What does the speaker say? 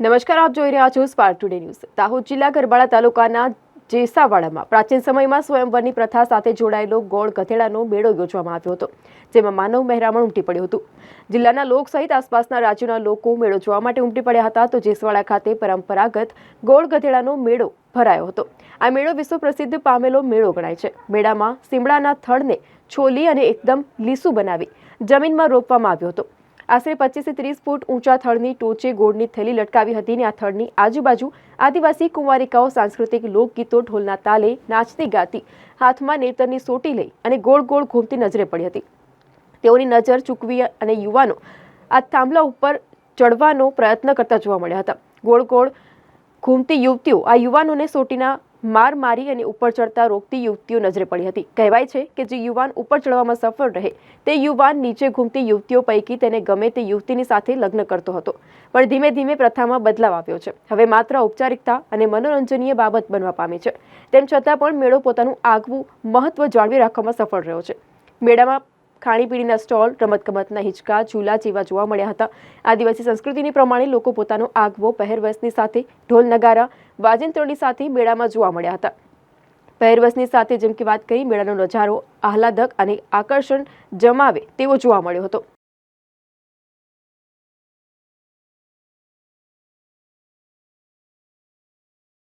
નમસ્કાર, આપ જોઈ રહ્યા છો સ્પાર્ક ટુડે ન્યૂઝ દાહોદ જિલ્લા ગરબાડા તાલુકાના જેસાવાડામાં પ્રાચીન સમયમાં સ્વયંવરની પ્રથા સાથે જોડાયેલો ગોળ ગધેડાનો મેળો યોજવામાં આવ્યો હતો, જેમાં માનવ મહેરામણ ઉમટી પડ્યું હતું. જિલ્લાના લોક સહિત આસપાસના રાજ્યોના લોકો મેળો જોવા માટે ઉમટી પડ્યા હતા, તો જેસવાડા ખાતે પરંપરાગત ગોળ ગધેડાનો મેળો ભરાયો હતો. આ મેળો વિશ્વ પ્રસિદ્ધ પામેલો મેળો ગણાય છે. મેળામાં સીમડાના થળને છોલી અને એકદમ લીસું બનાવી જમીનમાં રોપવામાં આવ્યો હતો. આશરે પચીસથી ત્રીસ ફૂટ ઊંચા થડની ટોચે ગોળની થેલી લટકાવી હતી અને આ થડની આજુબાજુ આદિવાસી કુંવારિકાઓ સાંસ્કૃતિક લોકગીતો ઢોલના તાલે નાચતી ગાતી, હાથમાં નેતરની સોટી લઈ અને ગોળ ગોળ ઘૂમતી નજરે પડી હતી. તેઓની નજર ચૂકવી અને યુવાનો આ થાંભલા ઉપર ચડવાનો પ્રયત્ન કરતા જોવા મળ્યા હતા. ગોળ ગોળ ઘૂમતી યુવતીઓ આ યુવાનોને સોટીના માર મારી અને ઉપર ચડતા રોકતી યુવતીઓ નજરે પડી હતી. કહેવાય છે કે જે યુવાન ઉપર ચડવામાં સફળ રહે, તે યુવાન નીચે ઘૂમતી યુવતીઓ પૈકી તેને ગમે તે યુવતીની સાથે લગ્ન કરતો હતો. પણ ધીમે ધીમે પ્રથામાં બદલાવ આવ્યો છે. હવે માત્ર ઔપચારિકતા અને મનોરંજનીય બાબત બનવા પામી છે. તેમ છતાં પણ મેળો પોતાનું આગવું મહત્વ જાળવી રાખવામાં સફળ રહ્યો છે. મેળામાં ખાણીપીણીના સ્ટોલ, રમતગમતના હિંચકા, ઝૂલા જેવા જોવા મળ્યા હતા. આદિવાસી સંસ્કૃતિની પ્રમાણે લોકો પોતાનો આગવો, પહેરવેશની સાથે ઢોલ નગારા, વાજિંત્રોની સાથે મેળામાં જોવા મળ્યા હતા. પહેરવેશની સાથે જેમ કે વાત કરી, મેળાનો નજારો આહલાદક અને આકર્ષણ જમાવે તેવો જોવા મળ્યો હતો.